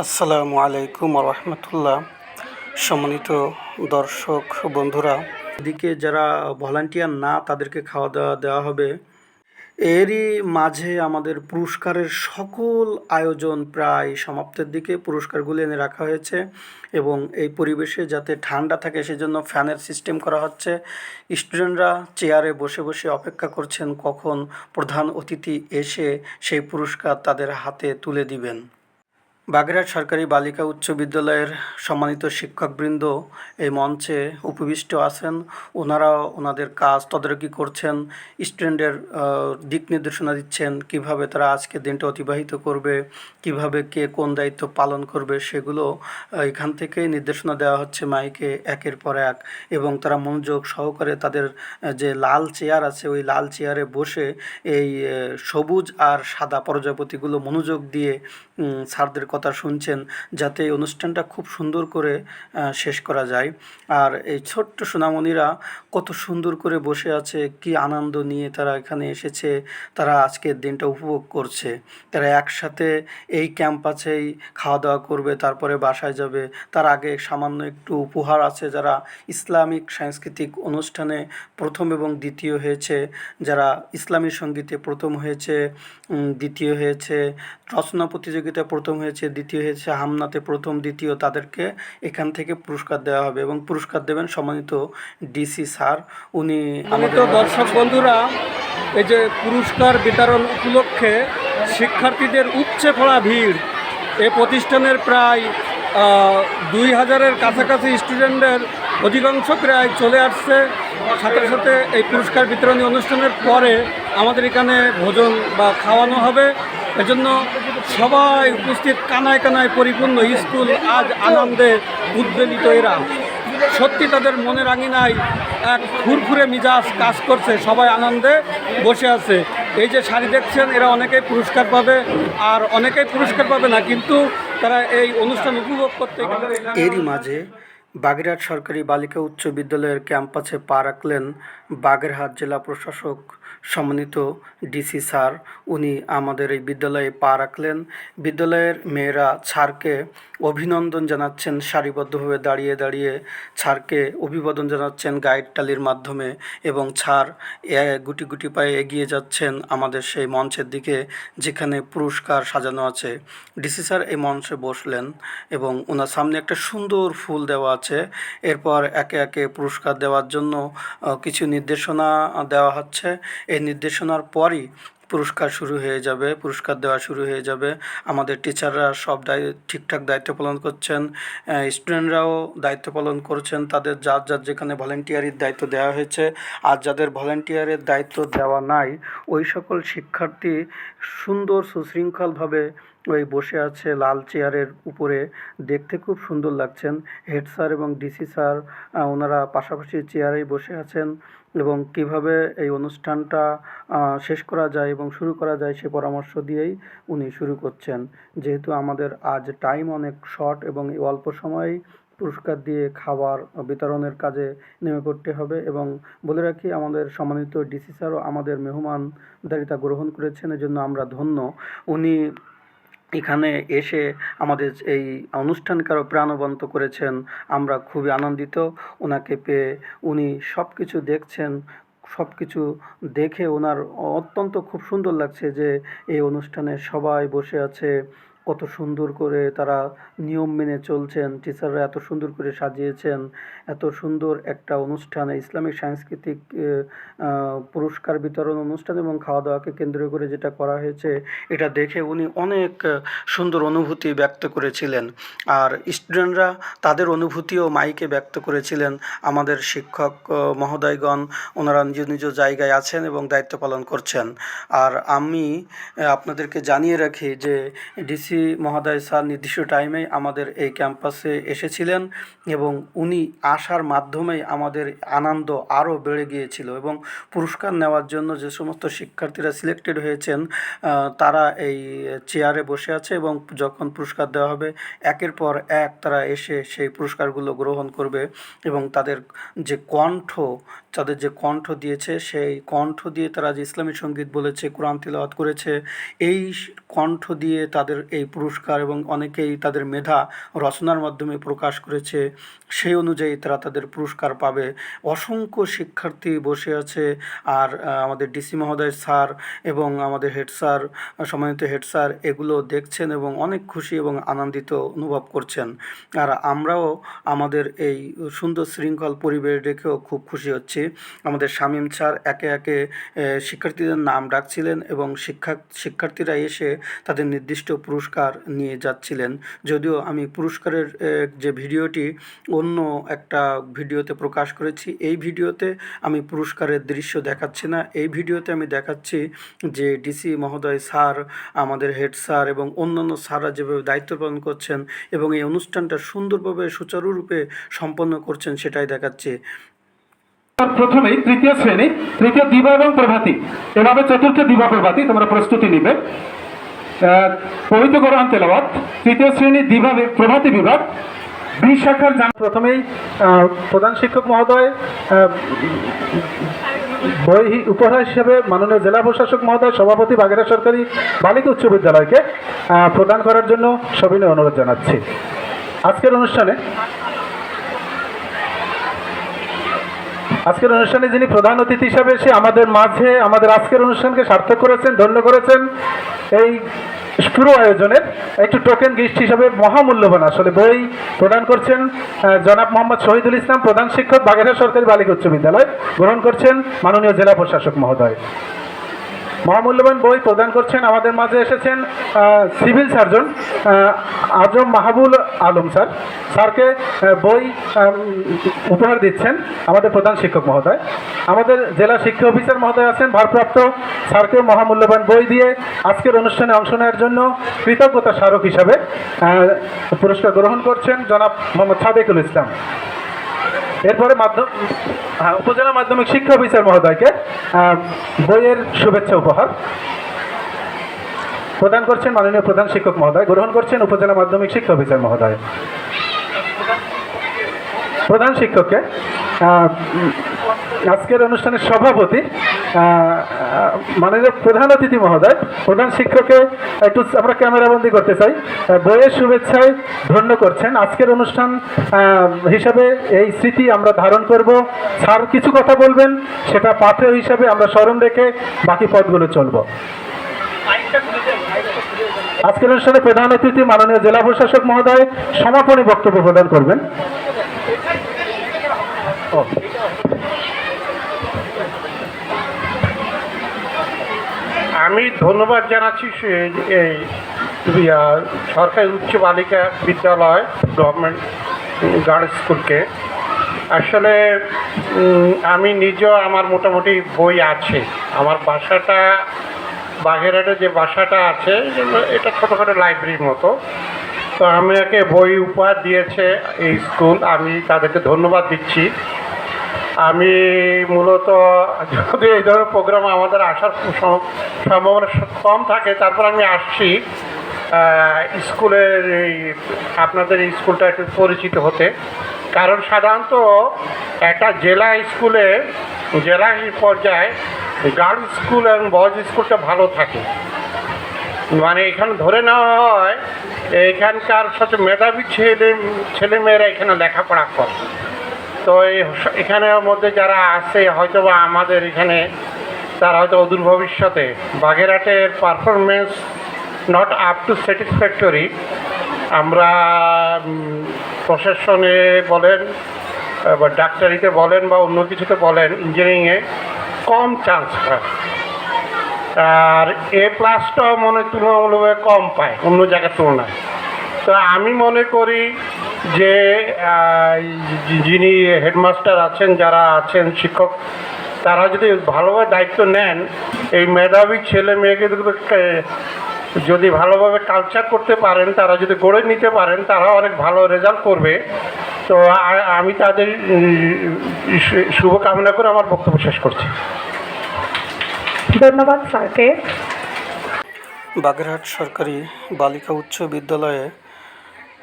আসসালামু আলাইকুম রহমতুল্লাহ সম্মানিত দর্শক বন্ধুরা, এদিকে যারা ভলান্টিয়ার না, তাদেরকে খাওয়া দাওয়া দেওয়া হবে। এরই মাঝে আমাদের পুরস্কারের সকল আয়োজন প্রায় সমাপ্তের দিকে পুরস্কারগুলি এনে রাখা হয়েছে এবং এই পরিবেশে যাতে ঠান্ডা থাকে সেজন্য ফ্যানের সিস্টেম করা হচ্ছে। স্টুডেন্টরা চেয়ারে বসে বসে অপেক্ষা করছেন কখন প্রধান অতিথি এসে সেই পুরস্কার তাদের হাতে তুলে দিবেন। বাগেরহাট সরকারি বালিকা উচ্চ বিদ্যালয়ের সম্মানিত শিক্ষকবৃন্দ এই মঞ্চে উপবিষ্ট আছেন। ওনারাও ওনাদের কাজ তদারকি করছেন স্টুডেন্টের দিক নির্দেশনা দিচ্ছেন, কীভাবে তারা আজকে দিনটা অতিবাহিত করবে, কীভাবে কে কোন দায়িত্ব পালন করবে সেগুলো এখান থেকেই নির্দেশনা দেওয়া হচ্ছে মাইকে একের পর এক। এবং তারা মনোযোগ সহকারে তাদের যে লাল চেয়ার আছে, ওই লাল চেয়ারে বসে এই সবুজ আর সাদা প্রজাপতিগুলো মনোযোগ দিয়ে স্যারদের কথা শুনছেন যাতে এই অনুষ্ঠানটা খুব সুন্দর করে শেষ করা যায়। আর এই ছোট্ট সোনামণিরা কত সুন্দর করে বসে আছে, কি আনন্দ নিয়ে তারা এখানে এসেছে, তারা আজকের দিনটা উপভোগ করছে। তারা একসাথে এই ক্যাম্পাসেই খাওয়া দাওয়া করবে, তারপরে বাসায় যাবে। তার আগে সামান্য একটু উপহার আছে যারা ইসলামিক সাংস্কৃতিক অনুষ্ঠানে প্রথম এবং দ্বিতীয় হয়েছে, যারা ইসলামী সঙ্গীতে প্রথম হয়েছে দ্বিতীয় হয়েছে, রচনা প্রতিযোগিতায় প্রথম হয়েছে দ্বিতীয় হয়েছে হামনাতে প্রথম দ্বিতীয় তাদেরকে এখান থেকে পুরস্কার দেওয়া হবে এবং পুরস্কার দেবেন সম্মানিত ডিসি স্যার। উনি সম্মানিত দর্শক বন্ধুরা এই যে পুরস্কার বিতরণ উপলক্ষে শিক্ষার্থীদের উপচে পড়া ভিড়। এ প্রতিষ্ঠানের প্রায় দুই হাজারের কাছাকাছি স্টুডেন্টদের অধিকাংশ প্রায় চলে আসছে। সাথে সাথে এই পুরস্কার বিতরণী অনুষ্ঠানের পরে আমাদের এখানে ভোজন বা খাওয়ানো হবে। এজন্য সবাই উপস্থিত কানায় কানায় পরিপূর্ণ স্কুল, আজ আনন্দে উদ্বেলিত এরা। সত্যি তাদের মনের আঙিনায় এক ফুরফুরে মিজাজ কাজ করছে, সবাই আনন্দে বসে আছে। এই যে শাড়ি দেখছেন, এরা অনেকেই পুরস্কার পাবে, আর অনেকেই পুরস্কার পাবে না, কিন্তু তারা এই অনুষ্ঠান উপভোগ করতে এরই মাঝে বাগেরহাট সরকারি বালিকা উচ্চ বিদ্যালয়ের ক্যাম্পাসে পা রাখলেন বাগেরহাট জেলা প্রশাসক সম্মানিত ডিসি স্যার, উনি আমাদের এই বিদ্যালয়ে পা রাখলেন। বিদ্যালয়ের মেয়েরা ছাড়কে অভিনন্দন জানাচ্ছেন, সারিবদ্ধভাবে দাঁড়িয়ে দাঁড়িয়ে ছাড়কে অভিবাদন জানাচ্ছেন গাইড টালির মাধ্যমে এবং ছাড় এ গুটি গুটি পায়ে এগিয়ে যাচ্ছেন আমাদের সেই মঞ্চের দিকে যেখানে পুরস্কার সাজানো আছে। ডিসি স্যার এই মঞ্চে বসলেন এবং ওনার সামনে একটা সুন্দর ফুল দেওয়া আছে। এরপর একে একে পুরস্কার দেওয়ার জন্য কিছু নির্দেশনা দেওয়া হচ্ছে। এই নির্দেশনার পরই পুরস্কার শুরু হয়ে যাবে, পুরস্কার দেওয়া শুরু হয়ে যাবে। আমাদের টিচাররা সব দায়, ঠিকঠাক দায়িত্ব পালন করছেন। স্টুডেন্টরাও দায়িত্ব পালন করছেন। তাদের যার যার যেখানে ভলেন্টিয়ারির দায়িত্ব দেওয়া হয়েছে, আর যাদের ভলেন্টিয়ারের দায়িত্ব দেওয়া নাই, ওই সকল শিক্ষার্থী সুন্দর, সুশৃঙ্খলভাবে ওই বসে আছে, লাল চেয়ারের উপরে। দেখতে খুব সুন্দর লাগছেন। হেড স্যার এবং ডিসি স্যার ওনারা পাশাপাশি চেয়ারেই বসে আছেন। এবং কীভাবে এই অনুষ্ঠানটা শেষ করা যায় এবং শুরু করা যায় সে পরামর্শ দিয়েই উনি শুরু করছেন। যেহেতু আমাদের আজ টাইম অনেক শর্ট এবং অল্প সময়েই পুরস্কার দিয়ে খাবার বিতরণের কাজে নেমে পড়তে হবে এবং বলে রাখি আমাদের সম্মানিত ডিসি স্যারও আমাদের মেহমানদারিতা গ্রহণ করেছেন, এজন্য আমরা ধন্য। উনি এখানে এসে আমাদের এই অনুষ্ঠানকে আরও প্রাণবন্ত করেছেন। আমরা খুবই আনন্দিত। ওনাকে পেয়ে উনি সব কিছু দেখছেন সব কিছু দেখে ওনার অত্যন্ত খুব সুন্দর লাগছে যে এই অনুষ্ঠানে সবাই বসে আছে। কত সুন্দর করে তারা নিয়ম মেনে চলছেন, টিচাররা এত সুন্দর করে সাজিয়েছেন, এত সুন্দর একটা অনুষ্ঠানে, ইসলামিক, সাংস্কৃতিক পুরস্কার বিতরণ অনুষ্ঠান এবং খাওয়া দাওয়াকে কেন্দ্র করে যেটা করা হয়েছে, এটা দেখে উনি অনেক সুন্দর অনুভূতি ব্যক্ত করেছিলেন। আর স্টুডেন্টরা তাদের অনুভূতিও মাইকে ব্যক্ত করেছিলেন। আমাদের শিক্ষক মহোদয়গণ ওনারা নিজ নিজ জায়গায় আছেন এবং দায়িত্ব পালন করছেন। আর আমি আপনাদেরকে জানিয়ে রাখি যে, ডিসি মহোদয় স্যার নির্দিষ্ট টাইমে আমাদের এই ক্যাম্পাসে এসেছিলেন এবং উনি আসার মাধ্যমেই আমাদের আনন্দ আরও বেড়ে গিয়েছিল এবং পুরস্কার নেওয়ার জন্য যে সমস্ত শিক্ষার্থীরা সিলেক্টেড হয়েছেন তারা এই চেয়ারে বসে আছে এবং যখন পুরস্কার দেওয়া হবে, একের পর এক তারা এসে সেই পুরস্কারগুলো গ্রহণ করবে এবং তাদের যে কণ্ঠ তাদের যে কণ্ঠ দিয়েছে, সেই কণ্ঠ দিয়ে তারা যে ইসলামী সংগীত বলেছে, কোরআন তিলাওয়াত করেছে, এই কণ্ঠ দিয়ে তাদের এই পুরস্কার এবং অনেকেই তাদের মেধা রচনার মাধ্যমে প্রকাশ করেছে, সেই অনুযায়ী তারা তাদের পুরস্কার পাবে। অসংখ্য শিক্ষার্থী বসে আছে, আর আমাদের ডিসি মহোদয় স্যার এবং আমাদের হেড স্যার, সম্মানিত হেড স্যার এগুলো দেখছেন এবং অনেক খুশি এবং আনন্দিত অনুভব করছেন। আর আমরাও আমাদের এই সুন্দর শৃঙ্খল পরিবেশ দেখেও খুব খুশি হচ্ছি। আমাদের শামীম স্যার একে একে শিক্ষার্থীদের নাম ডাকছিলেন এবং শিক্ষা, শিক্ষার্থীরা এসে তাদের নির্দিষ্ট পুরস্কার নিয়ে যাচ্ছিলেন। যদিও আমি পুরস্কারের যে ভিডিওটি অন্য একটা ভিডিওতে প্রকাশ করেছি, এই ভিডিওতে আমি পুরস্কারের দৃশ্য দেখাচ্ছি না। এই ভিডিওতে আমি দেখাচ্ছি যে ডিসি মহোদয় স্যার, আমাদের হেড স্যার এবং অন্যান্য স্যাররা যেভাবে দায়িত্ব পালন করছেন এবং এই অনুষ্ঠানটা সুন্দরভাবে, সুচারুরূপে সম্পন্ন করছেন, সেটাই দেখাচ্ছি। প্রথমেই তৃতীয় শ্রেণি, তৃতীয় দিবা এবং প্রভাতী। এভাবে চতুর্থ দিবা, প্রভাতী, তোমরা প্রস্তুতি নিবে। পবিত্র কোরআন তেলাওয়াত, তৃতীয় শ্রেণি দিবা, প্রভাতী বিভাগ। বি শাখার জান প্রথমেই প্রধান শিক্ষক মহোদয় বই উপহার হিসেবে মাননীয় জেলা প্রশাসক মহোদয়, সভাপতি বাগেরহাট সরকারি বালিকা উচ্চ বিদ্যালয়কে প্রদান করার জন্য সবিনয় অনুরোধ জানাচ্ছি। আজকের অনুষ্ঠানে আজকের অনুষ্ঠানে যিনি প্রধান অতিথি হিসাবে এসে আমাদের মাঝে আমাদের আজকের অনুষ্ঠানকে সার্থক করেছেন, ধন্য করেছেন, এই পুরো আয়োজনের একটু টোকেন গিফট হিসাবে মহামূল্যবান আসলে বই প্রদান করছেন জনাব মোহাম্মদ শহীদুল ইসলাম, প্রধান শিক্ষক, বাগেরহাট সরকারি বালিকা উচ্চ বিদ্যালয়, গ্রহণ করছেন মাননীয় জেলা প্রশাসক মহোদয়। মহামূল্যবান বই প্রদান করছেন, আমাদের মাঝে এসেছেন civil surgeon Azam Mahbul Alam sir. স্যারকে বই উপহার দিচ্ছেন আমাদের প্রধান শিক্ষক মহোদয়। আমাদের জেলা শিক্ষা অফিসার মহোদয় আছেন, ভারপ্রাপ্ত স্যারকে মহামূল্যবান বই দিয়ে আজকের অনুষ্ঠানে অংশ নেওয়ার জন্য কৃতজ্ঞতা স্মারক হিসাবে পুরস্কার গ্রহণ করছেন জনাব মোহাম্মদ সাদেকুল ইসলাম। এরপরে মাধ্যম উপজেলা মাধ্যমিক শিক্ষা অফিসার মহোদয়কে বইয়ের শুভেচ্ছা উপহার। প্রদান করছেন মাননীয় প্রধান শিক্ষক মহোদয়, গ্রহণ করছেন উপজেলা মাধ্যমিক শিক্ষা অফিসার মহোদয়। প্রধান শিক্ষককে আজকের অনুষ্ঠানের সভাপতি মাননীয় প্রধান অতিথি মহোদয়, প্রধান শিক্ষককে একটু আমরা ক্যামেরাবন্দি করতে চাই। বইয়ের শুভেচ্ছায় ধন্য করছেন। আজকের অনুষ্ঠান হিসাবে এই স্মৃতি আমরা ধারণ করব। স্যার কিছু কথা বলবেন, সেটা পাথে হিসাবে আমরা স্মরণ রেখে বাকি পথগুলো চলব। আজকের অনুষ্ঠানে প্রধান অতিথি মাননীয় জেলা প্রশাসক মহোদয় সমাপনী বক্তব্য প্রদান করবেন। ও। আমি ধন্যবাদ জানাচ্ছি এই সরকারি উচ্চ বালিকা বিদ্যালয় গভর্নমেন্ট গার্লস স্কুলকে আসলে আমি নিজেও আমার মোটামুটি বই আছে। আমার বাসাটা, বাগেরহাটে যে বাসাটা আছে, এটা ছোটোখাটো লাইব্রেরির মতো। তো আমাকে বই উপহার দিয়েছে এই স্কুল আমি তাদেরকে ধন্যবাদ দিচ্ছি। আমি মূলত যদি এই ধরনের প্রোগ্রাম আমাদের আসার সম্ভাবনা কম থাকে, তারপর আমি আসছি স্কুলের এই আপনাদের স্কুলটা একটু পরিচিত হতে। কারণ সাধারণত একটা জেলা স্কুলে, জেলা পর্যায়ে গার্লস স্কুল এবং বয়েজ স্কুলটা ভালো থাকে। মানে এখানে ধরে নেওয়া হয়, এখানকার সাথে মেধাবী ছেলে, ছেলেমেয়েরা এখানে লেখাপড়া করে। তো এই এখানের মধ্যে যারা আছে হয়তো বা আমাদের এখানে, তারা হয়তো অদূর ভবিষ্যতে বাগেরহাটের performance not up to satisfactory আমরা প্রশাসনে বলেন, বা ডাক্তারিতে বলেন, বা অন্য কিছুতে বলেন ইঞ্জিনিয়ারিংয়ে কম চান্স পায় আর এ প্লাসটাও মনে তুলনামূলকভাবে কম পায়, অন্য জায়গার তুলনায়। তো আমি মনে করি যে যিনি হেডমাস্টার আছেন যারা আছেন শিক্ষক তারা যদি ভালোভাবে দায়িত্ব নেন এই মেধাবী ছেলে মেয়েকে যদি ভালোভাবে কালচার করতে পারেন তারা যদি গড়ে নিতে পারেন তারা অনেক ভালো রেজাল্ট করবে। তো আমি তাদের শুভকামনা করে আমার বক্তব্য শেষ করছি। ধন্যবাদ স্যারকে। বাগেরহাট সরকারি বালিকা উচ্চ বিদ্যালয়ে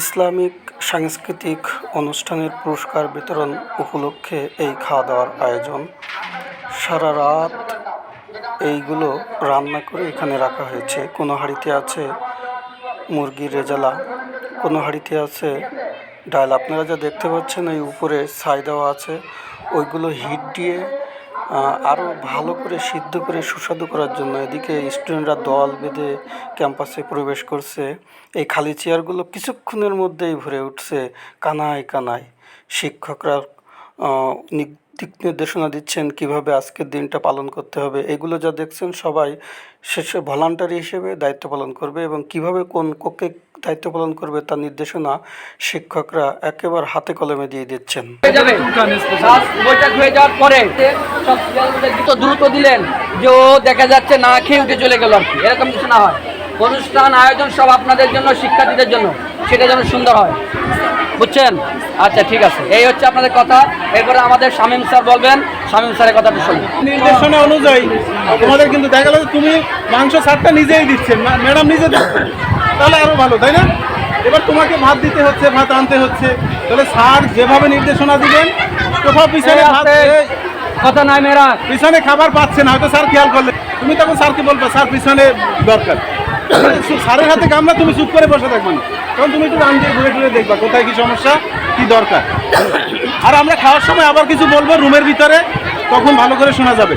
ইসলামিক সাংস্কৃতিক অনুষ্ঠানের পুরস্কার বিতরণ উপলক্ষে এই খাওয়া দাওয়ার আয়োজন। সারা রাত এইগুলো রান্না করে এখানে রাখা হয়েছে। কোনো হাঁড়িতে আছে মুরগির রেজালা, কোনো হাঁড়িতে আছে ডাল। আপনারা যা দেখতে পাচ্ছেন, এই উপরে ছাই দেওয়া আছে। ওইগুলো হিট দিয়ে আরও ভালো করে সিদ্ধ করে সুস্বাদু করার জন্য এদিকে স্টুডেন্টরা দল বেঁধে ক্যাম্পাসে প্রবেশ করছে। এই খালি চেয়ারগুলো কিছুক্ষণের মধ্যেই ভরে উঠছে কানায় কানায়। শিক্ষকরা দিক নির্দেশনা দিচ্ছেন কীভাবে আজকের দিনটা পালন করতে হবে। এগুলো যা দেখছেন সবাই শেষে ভলান্টারি হিসেবে দায়িত্ব পালন করবে এবং কীভাবে কোন কক্ষে দায়িত্ব পালন করবে তার নির্দেশনা শিক্ষকরা একেবারে হাতে কলমে দিয়ে দিচ্ছেন। বৈঠক হয়ে যাওয়ার পরে দ্রুত দিলেন যে ও দেখা যাচ্ছে না খেয়ে উঠে চলে গেল এরকম কিছু না হয়। অনুষ্ঠান, আয়োজন সব আপনাদের জন্য, শিক্ষার্থীদের জন্য। সেটা যেন সুন্দর হয়। বুঝছেন? আচ্ছা ঠিক আছে। এই হচ্ছে আপনাদের কথা। এরপরে আমাদের শামীম স্যার বলবেন। শামীম স্যারের কথাটা শুনুন। নির্দেশনা অনুযায়ী তোমাদের কিন্তু দেখা গেল তুমি মাংস সারটা নিজেই দিচ্ছেন। ম্যাডাম নিজে দিচ্ছেন। তাহলে আরও ভালো তাই না? এবার তোমাকে ভাত দিতে হচ্ছে ভাত আনতে হচ্ছে। তাহলে স্যার যেভাবে নির্দেশনা দিবেন কোথাও পিছনে কথা নাই মেয়েরা। পিছনে খাবার পাচ্ছে না হয়তো স্যার খেয়াল করলে তুমি তখন স্যারকে বলবে স্যার পিছনে দরকার। স্যারের হাতে কামলা তুমি চুপ করে বসে থাকবে না। তখন তুমি একটু রান দিয়ে ঘুরে ঘুরে দেখবা কোথায় কি সমস্যা কি দরকার। আর আমরা খাওয়ার সময় আবার কিছু বলব রুমের ভিতরে তখন ভালো করে শোনা যাবে।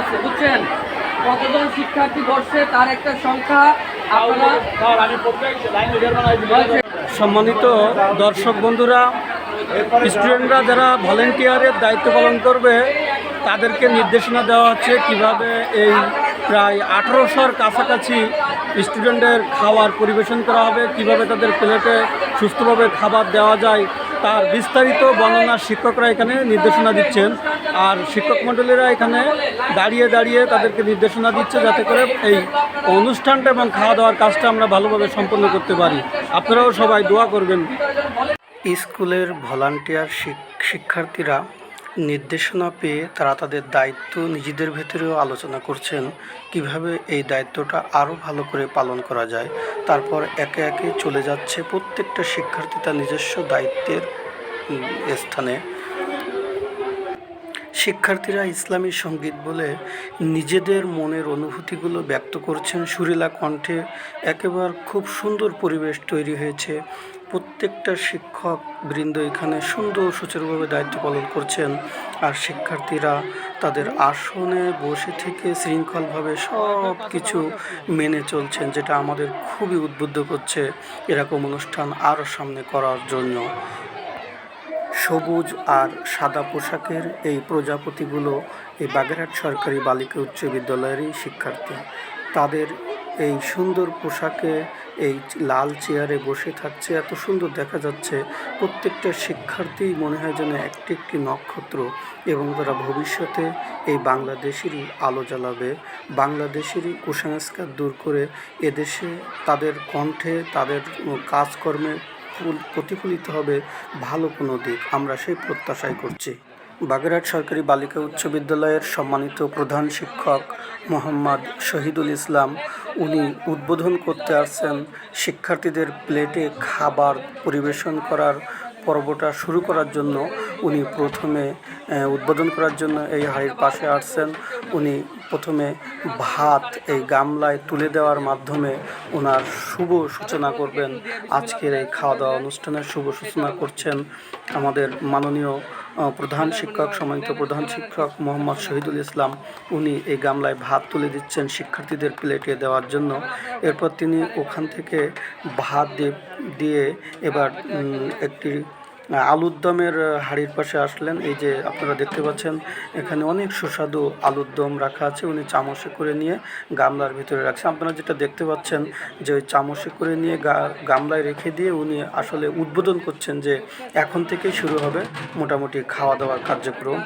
আছে বুঝছেন? কতজন শিক্ষার্থী বসছে তার একটা সংখ্যা সম্মানিত দর্শক বন্ধুরা স্টুডেন্টরা যারা ভলেন্টিয়ারের দায়িত্ব পালন করবে তাদেরকে নির্দেশনা দেওয়া হচ্ছে কীভাবে এই প্রায় আঠারোশোর কাছাকাছি স্টুডেন্টের খাবার পরিবেশন করা হবে, কীভাবে তাদের প্লেটে সুস্থভাবে খাবার দেওয়া যায়, তার বিস্তারিত বর্ণনা শিক্ষকরা এখানে নির্দেশনা দিচ্ছেন। আর শিক্ষক মণ্ডলীরা এখানে দাঁড়িয়ে দাঁড়িয়ে তাদেরকে নির্দেশনা দিচ্ছে যাতে করে এই অনুষ্ঠানটা এবং খাওয়া দাওয়ার কাজটা আমরা ভালোভাবে সম্পন্ন করতে পারি। আপনারাও সবাই দোয়া করবেন। স্কুলের ভলান্টিয়ার শিক্ষার্থীরা নির্দেশনা পেয়ে তারা তাদের দায়িত্ব নিজেদের ভেতরেও আলোচনা করছেন, কীভাবে এই দায়িত্বটা আরও ভালো করে পালন করা যায়। তারপর একে একে চলে যাচ্ছে প্রত্যেকটা শিক্ষার্থী তার নিজস্ব দায়িত্বের স্থানে। শিক্ষার্থীরা ইসলামী সংগীত বলে নিজেদের মনের অনুভূতিগুলো ব্যক্ত করছেন। সুরেলা কণ্ঠে একেবারে খুব সুন্দর পরিবেশ তৈরি হয়েছে। প্রত্যেকটা শিক্ষক বৃন্দ এখানে সুন্দর সুচারুভাবে দায়িত্ব পালন করছেন। আর শিক্ষার্থীরা তাদের আসনে বসে থেকে শৃঙ্খলভাবে সব কিছু মেনে চলছেন, যেটা আমাদের খুবই উদ্বুদ্ধ করছে এরকম অনুষ্ঠান আরও সামনে করার জন্য। সবুজ আর সাদা পোশাকের এই প্রজাপতিগুলো এই বাগেরহাট সরকারি বালিকা উচ্চ বিদ্যালয়েরই শিক্ষার্থী। তাদের এই সুন্দর পোশাকে, এই লাল চেয়ারে বসে থাকছে, এত সুন্দর দেখা যাচ্ছে। প্রত্যেকটা শিক্ষার্থী মনে হয় যেন একটি একটি নক্ষত্র এবং তারা ভবিষ্যতে এই বাংলাদেশেরই আলো জ্বালাবে। বাংলাদেশেরই কুসংস্কার দূর করে এদেশে তাদের কণ্ঠে, তাদের কাজকর্মে ফুল- প্রতিফলিত হবে ভালো কোনো দিক। আমরা সেই প্রত্যাশাই করছি। বাগেরহাট সরকারি বালিকা উচ্চ বিদ্যালয়ের সম্মানিত প্রধান শিক্ষক মোহাম্মদ শহীদুল ইসলাম। উনি উদ্বোধন করতে আসছেন শিক্ষার্থীদের প্লেটে খাবার পরিবেশন করার পর্বটা শুরু করার জন্য। উনি প্রথমে উদ্বোধন করার জন্য এই হাড়ির পাশে আসছেন। উনি প্রথমে ভাত এই গামলায় তুলে দেওয়ার মাধ্যমে ওনার শুভ সূচনা করবেন। আজকের এই খাওয়া দাওয়া অনুষ্ঠানের শুভ সূচনা করছেন আমাদের মাননীয় প্রধান শিক্ষক, সম্মানিত প্রধান শিক্ষক মোহাম্মদ শহীদুল ইসলাম। উনি এই গামলায় ভাত তুলে দিচ্ছেন শিক্ষার্থীদের প্লেটে দেওয়ার জন্য। এরপর তিনি ওখান থেকে ভাত দিয়ে দিয়ে এবার একটি আলুর দমের হাড়ির পাশে আসলেন। এই যে আপনারা দেখতে পাচ্ছেন, এখানে অনেক সুস্বাদু আলুর দম রাখা আছে। উনি চামচে করে নিয়ে গামলার ভিতরে রাখছে। আপনারা যেটা দেখতে পাচ্ছেন যে ওই চামচে করে নিয়ে গামলায় রেখে দিয়ে উনি আসলে উদ্বোধন করছেন যে এখন থেকেই শুরু হবে মোটামুটি খাওয়া দাওয়ার কার্যক্রম।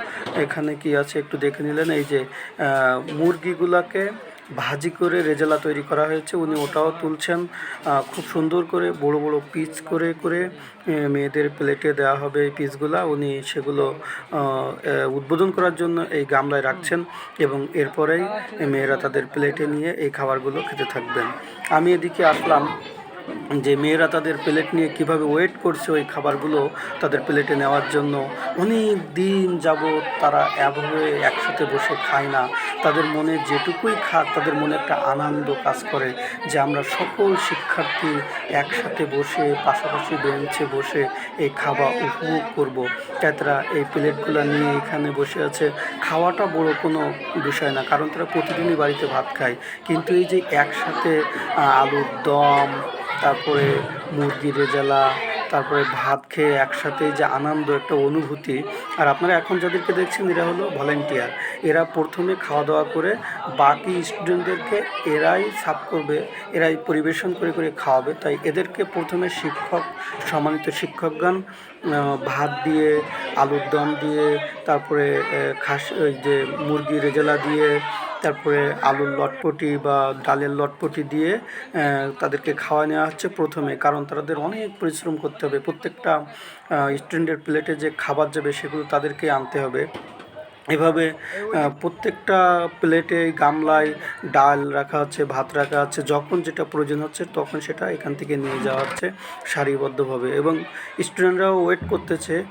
এখানে কি আছে একটু দেখে নিলেন? এই যে মুরগিগুলাকে ভাজি করে রেজালা তৈরি করা হয়েছে। উনি ওটাও তুলছেন। খুব সুন্দর করে বড় বড় পিস করে করে মেয়েদের প্লেটে দেওয়া হবে এই পিসগুলা। উনি সেগুলো উদ্বোধন করার জন্য এই গামলায় রাখছেন এবং এরপরেই মেয়েরা তাদের প্লেটে নিয়ে এই খাবারগুলো খেতে থাকবেন। আমি এদিকে আসলাম। যে মেয়েরা তাদের প্লেট নিয়ে কীভাবে ওয়েট করছে ওই খাবারগুলো তাদের প্লেটে নেওয়ার জন্য, অনেক দিন যাবৎ তারা এভাবে একসাথে বসে খায় না। তাদের মনে যেটুকুই খাক, তাদের মনে একটা আনন্দ কাজ করে যে আমরা সকল শিক্ষার্থী একসাথে বসে, পাশাপাশি বেঞ্চে বসে এই খাওয়া উপভোগ করব। তাই তারা এই প্লেটগুলো নিয়ে এখানে বসে আছে। খাওয়াটা বড় কোনো বিষয় না, কারণ তারা প্রতিদিনই বাড়িতে ভাত খায়। কিন্তু এই যে একসাথে আলুর দম তারপরে মুরগির রেজালা তারপরে ভাত খেয়ে একসাথে যে আনন্দ, একটা অনুভূতি। আর আপনারা এখন যাদেরকে দেখছেন, এরা হলো ভলেন্টিয়ার এরা প্রথমে খাওয়া দাওয়া করে বাকি স্টুডেন্টদেরকে এরাই সাফ করবে, এরাই পরিবেশন করে করে খাওয়াবে। তাই এদেরকে প্রথমে শিক্ষক, সম্মানিত শিক্ষকগণ ভাত দিয়ে, আলুর দম দিয়ে, তারপরে খাস, ওই যে মুরগি রেজালা দিয়ে তারপরে আলুর লটপটি বা ডালের লটপটি দিয়ে তাদেরকে খাওয়া নেওয়া হচ্ছে প্রথমে। কারণ তাদের অনেক পরিশ্রম করতে হবে। প্রত্যেকটা স্টুডেন্টের প্লেটে যে খাবার যাবে সেগুলো তাদেরকে আনতে হবে। এভাবে প্রত্যেকটা প্লেটে গামলায় ডাল রাখা হচ্ছে, ভাত রাখা হচ্ছে, যখন যেটা প্রয়োজন হচ্ছে তখন সেটা এখান থেকে নিয়ে যাওয়া হচ্ছে সারিবদ্ধভাবে। এবং স্টুডেন্টরাও ওয়েট করতেছে।